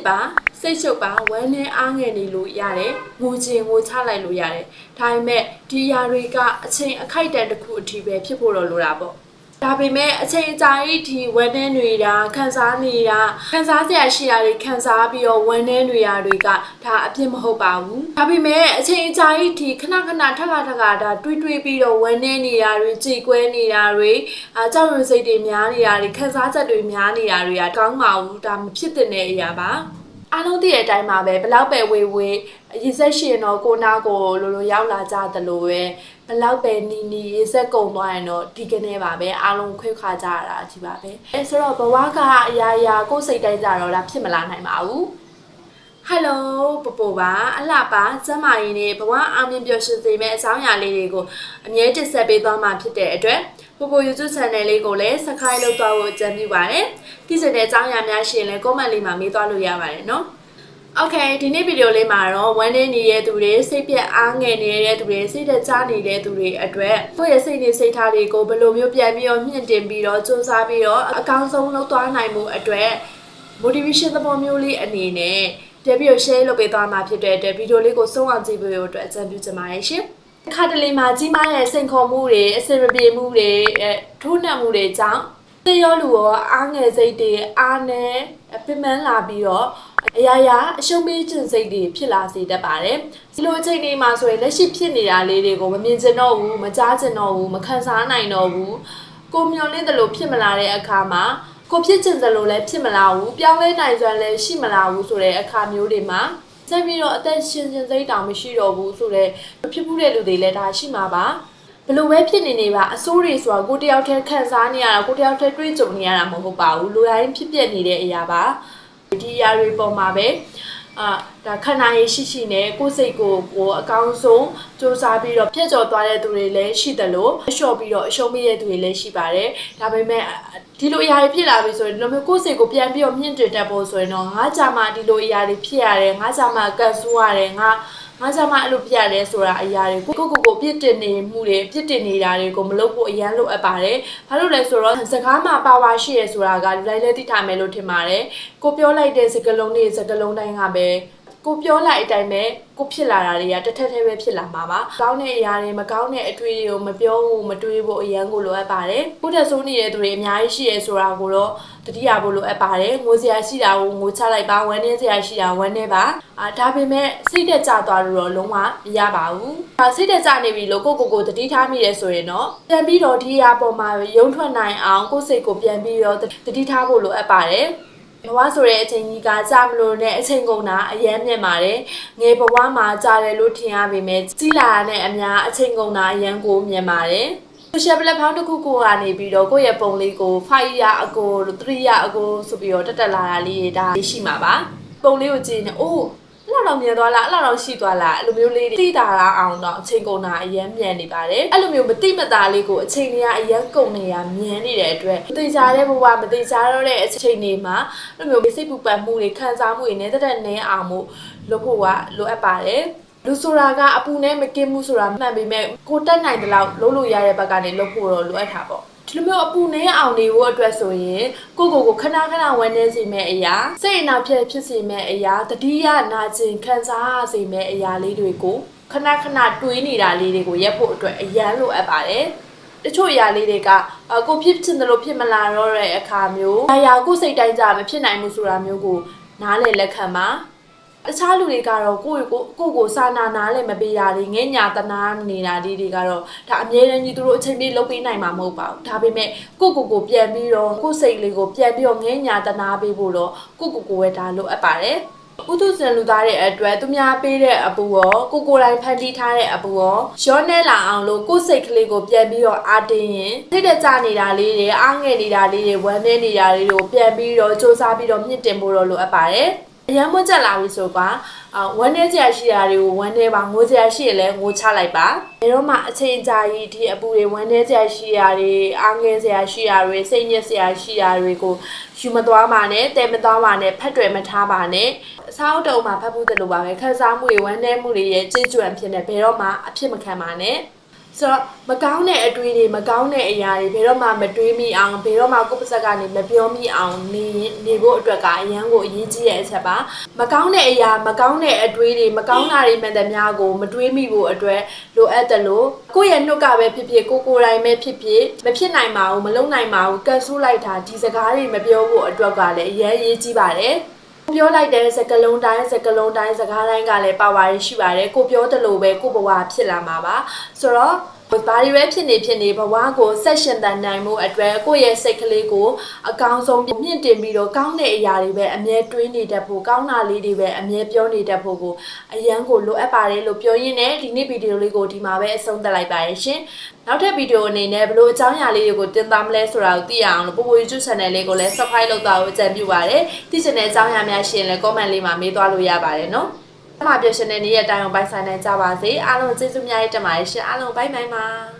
စ်ပါစိတ်ရှုပ်ပါဝမ်းနဲ့အားငယ်နေလို့ရတယ်ငိုချင်ငိုချလိုက်လို့ရတယ်ဒါပေမဲ့ဒီຢာတွေကအချိန်အခိုက်အတန့်တစ်ခုအထိပဲဖြစ်ဖို့တော့လိုတာပေါ့ ဒါပေမဲ့အချိန်အကြာကြီးဒီဝမ်းနဲ့နေတာခံစားနေတာခံစားစရာရှိတာတွေခံစားပြီးတော့ဝမ်းနဲ့နေတာတွေကဒါအပြစ်မဟုတ်ပါဘူးဒါပေမဲ့အချိန်အကြာကြီးဒီခဏခဏထက်ခါထက်ခါဒါတွေးတွေးပြီးတော့ဝမ်းနဲ့နေတာတွေကြေကွဲနေတာတွေအာကြောက်ရွံ့စိတ်တွေများနေတာတွေခံစားချက်တွေများနေတာတွေကကောင်းပါဘူးဒါမဖြစ်တဲ့အရာပါ အားလုံးသိတဲ့အတိုင်းပါပဲဘလောက်ပဲဝေဝေရေဆက်ရှင်တော့ကိုနာကိုလိုလိုရောက်လာကြသလိုပဲဘလောက်ပဲနီနီရေဆက်ကုံသွားရင်တော့ဒီကနေပါပဲအားလုံးခွဲခါကြရတာဒီပါပဲအဲဆိုတော့ဘဝကအရာရာကိုယ်စိတ်တိုင်းကြတော့ဒါဖြစ်မလာနိုင်ပါဘူးဟယ်လိုပပပါအလှပါကျမကြီးနေဘဝအောင်မြင်ပျော်ရွှင်စေမယ့်အကြောင်းအရာလေးတွေကိုအမြဲတင်ဆက်ပေးသွားမှာဖြစ်တဲ့အတွက် ပပ YouTube channel လေးကိုလည်း subscribe လုပ်သွားဖို့အကြံပြုပါတယ်။ဒီစတဲ့အကြောင်းအရာများရှိရင်လည်း comment လေးမှာမေးသွားလို့ရပါတယ်နော်။ Okay ဒီနေ့ဗီဒီယိုလေးမှာတော့ဝမ်းနေနေတဲ့သူတွေစိတ်ပြက်အားငယ်နေတဲ့သူတွေစိတ်သက်သာနေတဲ့သူတွေအတွက်ကိုယ့်ရဲ့စိတ်နေစိတ်ထားတွေကိုဘယ်လိုမျိုးပြန်ပြီးတော့မြင့်တင်ပြီးတော့စူးစမ်းပြီးတော့အကောင်းဆုံးလုပ်သွားနိုင်မှုအတွက် motivation သဘောမျိုးလေးအနေနဲ့ပြန်ပြီးတော့ share လုပ်ပေးသွားမှာဖြစ်တဲ့အတွက်ဗီဒီယိုလေးကိုဆုံးအောင်ကြည့်ပေးဖို့အတွက်အကြံပြုချင်ပါတယ်ရှင်။အ ခါတလေမှာကြီးမားရဲ့စိန်ခေါ်မှုတွေအဆင်မပြေမှုတွေအဲထိုးနှက်မှုတွေကြောင့်သေရောလူရောအားငယ်စိတ်တွေအားနဲ့ပင်ပန်းလာပြီးတော့အရာရာအရှုံးပေးခြင်းစိတ်တွေဖြစ်လာစေတတ်ပါတယ်။ဒီလိုအချိန်တွေမှာဆိုရင်လက်ရှိဖြစ်နေတာလေးတွေကိုမမြင်ချင်တော့ဘူးမကြားချင်တော့ဘူးမခံစားနိုင်တော့ဘူးကိုမျောလင့်တယ်လို့ဖြစ်မလာတဲ့အခါမှာကိုဖြစ်ချင်တယ်လို့လည်းဖြစ်မလာဘူးပြောင်းလဲနိုင်စွမ်းလည်းရှိမလာဘူးဆိုတဲ့အခါမျိုးတွေမှာ ဆက်ပြီးတော့အသက်ရှင်ရှင်စိတ်တောင်မရှိတော့ဘူးဆိုတော့ဖြစ်မှုတဲ့လူတွေလည်းဒါရှိမှာပါဘလို့ပဲဖြစ်နေနေပါအစိုးတွေဆိုတာကိုတယောက်တည်းခံစားနေရတာကိုတယောက်တည်းတွေးကြုံနေရတာမဟုတ်ပါဘူးလူတိုင်းဖြစ်ပျက်နေတဲ့အရာပါဒီအရာတွေပေါ်မှာပဲအာဒါခန္ဓာရည်ရှိရှိနဲ့ကိုယ်စိတ်ကိုကိုအကောင်းဆုံးစူးစမ်းပြီးတော့ပြည့်ကျော်သွားတဲ့သူတွေလည်းရှိတယ်လို့အလျှော့ပြီးတော့အရှုံးပေးတဲ့သူတွေလည်းရှိပါတယ်ဒါပေမဲ့ ဒီလိုအရာတွေဖြစ်လာပြီဆိုရင်ဒီလိုမျိုးကိုယ်စိတ်ကိုပြန်ပြီးတော့မြင့်တင်တတ်ဖို့ဆိုရင်တော့ငါကြမှာဒီလိုအရာတွေဖြစ်ရတယ်ငါကြမှာကန်ဆူရတယ်ငါငါကြမှာအဲ့လိုဖြစ်ရတယ်ဆိုတာအရာတွေကိုကိုကိုကိုပြစ်တင်နေမှုတွေပြစ်တင်နေတာတွေကိုမလုပ်ဖို့အရန်လိုအပ်ပါတယ်ဘာလို့လဲဆိုတော့စကားမှာပါဝါရှိရဆိုတာကလူတိုင်းလည်းသိထားမယ်လို့ထင်ပါတယ်ကိုပြောလိုက်တဲ့စကားလုံးတွေစကားလုံးတိုင်းကပဲ ကိုပြောလိုက်အတိုင်းပဲကိုဖြစ်လာတာတွေကတစ်ထက်တည်းပဲဖြစ်လာမှာပါ။ကောင်းတဲ့အရာတွေမကောင်းတဲ့အတွေ့တွေကိုမပြောဘူးမတွေးဖို့အရန်ကိုလိုအပ်ပါတယ်။ကိုယ့်တက်ဆိုးနေတဲ့သူတွေအများကြီးရှိရဲဆိုတာကိုတော့တတိယဖို့လိုအပ်ပါတယ်။ငိုစရာရှိတာကိုငိုချလိုက်ပါဝမ်းနည်းစရာရှိတာဝမ်းနည်းပါ။အာဒါပေမဲ့စိတ်တက်ကြသွားလို့တော့လုံးဝမရပါဘူး။အာစိတ်တက်ကြနေပြီလို့ကိုကိုကိုတတိထားမိရဲဆိုရင်တော့ပြန်ပြီးတော့ဒီအရာပေါ်မှာရုံထွက်နိုင်အောင်ကိုယ်စိတ်ကိုပြန်ပြီးတော့တတိထားဖို့လိုအပ်ပါတယ်။ ဘဝဆိုတဲ့အချိန်ကြီးကကြာမလို့နဲ့အချိန်ကုန်တာအယမ်းမြင့်ပါတယ်ငယ်ဘဝမှာကြာတယ်လို့ထင်ရပေမဲ့ကြီးလာတဲ့အများအချိန်ကုန်တာအယမ်းကိုမြင့်ပါတယ် social platform တစ်ခုခုကနေပြီးတော့ကိုယ့်ရဲ့ပုံလေးကို5ရအကို3ရအကိုဆိုပြီးတော့တက်တက်လာတာလေးဒါရှိမှာပါပုံလေးကိုကြည့်နေအိုး အဲ့လောက်တော့မြင်သွားလားအဲ့လောက်တော့ရှိသွားလားအဲ့လိုမျိုးလေးတွေသိတာလားအောင်တော့အချိန်ကုန်တာအရန်မြန်နေပါတယ်အဲ့လိုမျိုးမတိမတာလေးကိုအချိန်တွေကအရန်ကုန်နေရမြန်နေတဲ့အတွက်မသိကြတဲ့ဘဝမသိကြတော့တဲ့အချိန်တွေမှာအဲ့လိုမျိုးစိတ်ပူပန်မှုတွေခံစားမှုတွေနဲ့တက်တက်နေအောင်မှုလုပ်ဖို့ကလိုအပ်ပါတယ်လူဆိုတာကအပူနဲ့မကင်းမှုဆိုတာမှန်ပေမဲ့ကိုတက်နိုင်တဲ့လောက်လုပ်လို့ရတဲ့ဘက်ကနေလုပ်ဖို့တော့လိုအပ်တာပေါ့ ဒီလိုမျိုးအပူနဲ့အောင်နေဖို့အတွက်ဆိုရင်ကိုကိုကိုခဏခဏဝန်းနေစေမဲ့အရာစိတ်အနာဖြစ်ဖြစ်စေမဲ့အရာတတိယနာကျင်ခံစားစေမဲ့အရာလေးတွေကိုခဏခဏတွေးနေတာလေးတွေကိုရက်ဖို့အတွက်အရန်လိုအပ်ပါတယ်တချို့အရာလေးတွေကကိုဖြစ်ချင်တယ်လို့ဖြစ်မလာတော့တဲ့အခါမျိုးအရာကိုစိတ်တိုင်းကြမဖြစ်နိုင်ဘူးဆိုတာမျိုးကိုနားလည်လက်ခံပါ တခြားလူတွေကတော့ကိုယ့်ကိုကိုယ့်ကိုစာနာနားလည်းမပေးတာတွေငဲ့ညာတနာနေတာတွေတွေကတော့ဒါအမြဲတမ်းကြီးသူတို့အချိန်ပြေးလုပ်ပေးနိုင်မှာမဟုတ်ပါဘူးဒါပေမဲ့ကိုယ့်ကိုယ်ကိုပြန်ပြီးတော့ကိုယ့်စိတ်လေးကိုပြန်ပြီးတော့ငဲ့ညာတနာပေးဖို့တော့ကိုယ့်ကိုယ်ကိုပဲဒါလိုအပ်ပါတယ်ဥဒုစံလူသားတဲ့အတွက်သူများပေးတဲ့အပူရောကိုကိုတိုင်းဖန်တီးထားတဲ့အပူရောရောနေလာအောင်လို့ကိုယ်စိတ်ကလေးကိုပြန်ပြီးတော့အားတင်းရင်စိတ်တကြနေတာလေးတွေအားငယ်နေတာလေးတွေဝမ်းနေနေတာလေးတွေကိုပြန်ပြီးတော့စူးစမ်းပြီးတော့မြင့်တင်ဖို့တော့လိုအပ်ပါတယ် အရန်မွတ်ချက်လာပြီဆိုပါအာဝမ်းနေကြရှိတာတွေကိုဝမ်းနေပါငိုကြရှိရလဲငိုချလိုက်ပါဘယ်တော့မှအချိန်ကြာကြီးဒီအပူတွေဝမ်းနေကြရှိတာတွေအားငယ်စရာရှိတာတွေစိတ်ညစ်စရာရှိတာတွေကိုယူမသွားပါနဲ့တဲမသွားပါနဲ့ဖက်တွေမထားပါနဲ့အစားအုပ်တုံးမှာဖတ်ဖို့တလို့ပါပဲခန်းစားမှုတွေဝမ်းနေမှုတွေရဲ့ကြည်ကြွံဖြစ်နေဘယ်တော့မှအဖြစ်မခံပါနဲ့စ ဆိုတော့မကောင်းတဲ့အတွေးတွေမကောင်းတဲ့အရာတွေဘယ်တော့မှမတွေးမိအောင်ဘယ်တော့မှကိုယ့်ပါဇက်ကနေမပြောမိအောင်နေနေဖို့အတွက်ကအရန်ကိုအရေးကြီးတဲ့အချက်ပါမကောင်းတဲ့အရာမကောင်းတဲ့အတွေးတွေမကောင်းတာတွေမှန်သမျှကိုမတွေးမိဖို့အတွက်လိုအပ်တယ်လို့ကိုယ့်ရဲ့နှုတ်ကပဲဖြစ်ဖြစ်ကိုကိုယ်တိုင်ပဲဖြစ်ဖြစ်မဖြစ်နိုင်ပါဘူးမလုပ်နိုင်ပါဘူးကန်ဆူလိုက်တာဒီစကားတွေမပြောဖို့အတွက်ကလည်းအရန်အရေးကြီးပါတယ် ပြောလိုက်တဲ့စကလုံးတိုင်းစကလုံးတိုင်းစကားတိုင်းကလည်းပါဝါရရှိပါတယ်ကိုပြောတယ်လို့ပဲကိုဘဝဖြစ်လာမှာပါဆိုတော့ ဘာတွေပဲဖြစ်နေဖြစ်နေဘဝကိုဆက်ရှင်တန်နိုင်မှုအတွက်ကိုယ့်ရဲ့စိတ်ကလေးကိုအကောင်းဆုံးမြင့်တင်ပြီးတော့ကောင်းတဲ့အရာတွေပဲအမြဲတွေးနေတတ်ဖို့ကောင်းတာလေးတွေပဲအမြဲပြောနေတတ်ဖို့ကိုအရန်ကိုလိုအပ်ပါတယ်လို့ပြောရင်းနဲ့ဒီနေ့ဗီဒီယိုလေးကိုဒီမှာပဲအဆုံးသတ်လိုက်ပါရရှင်နောက်ထပ်ဗီဒီယိုအနေနဲ့ဘလို့အကြောင်းအရာလေးတွေကိုတင်သားမလဲဆိုတာကိုသိရအောင်လို့ပို့ပို YouTube channel လေးကိုလည်း subscribe လုပ်သွားဖို့အကြံပြုပါရစေသိချင်တဲ့အကြောင်းအရာများရှိရင်လည်း comment လေးမှာမေးသွားလို့ရပါတယ်နော်အ မှားပြောရှင်တဲ့နေ့ရက်တိုင်းအောင်ပိုင်ဆိုင်နိုင်ကြပါစေအားလုံးကျေးဇူးများတင်ပါတယ်ရှင်အားလုံးဘိုင်ဘိုင်ပါ